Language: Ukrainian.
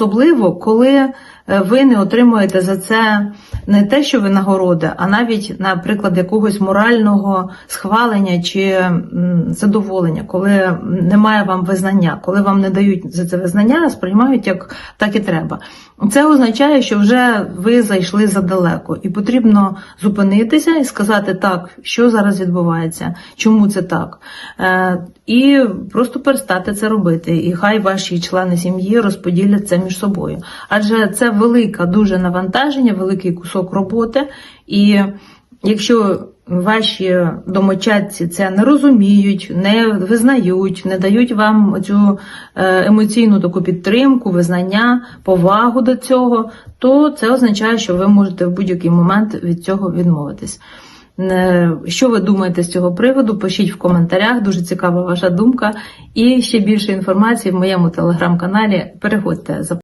Особливо, коли е, ви не отримуєте за це не те, що ви нагороди, а навіть, наприклад, якогось морального схвалення чи задоволення, коли немає вам визнання, коли вам не дають за це визнання, сприймають як так і треба. Це означає, що вже ви зайшли задалеко, і потрібно зупинитися і сказати так, що зараз відбувається, чому це так, Е, і просто перестати це робити. І хай ваші члени сім'ї розподілять це між собою. Адже це велика дуже навантаження, великий кусок роботи. І якщо ваші домочадці це не розуміють, не визнають, не дають вам цю е, емоційну таку підтримку, визнання, повагу до цього, то це означає, що ви можете в будь-який момент від цього відмовитись. Е, Що ви думаєте з цього приводу? Пишіть в коментарях, дуже цікава ваша думка. І ще більше інформації в моєму телеграм-каналі. Переходьте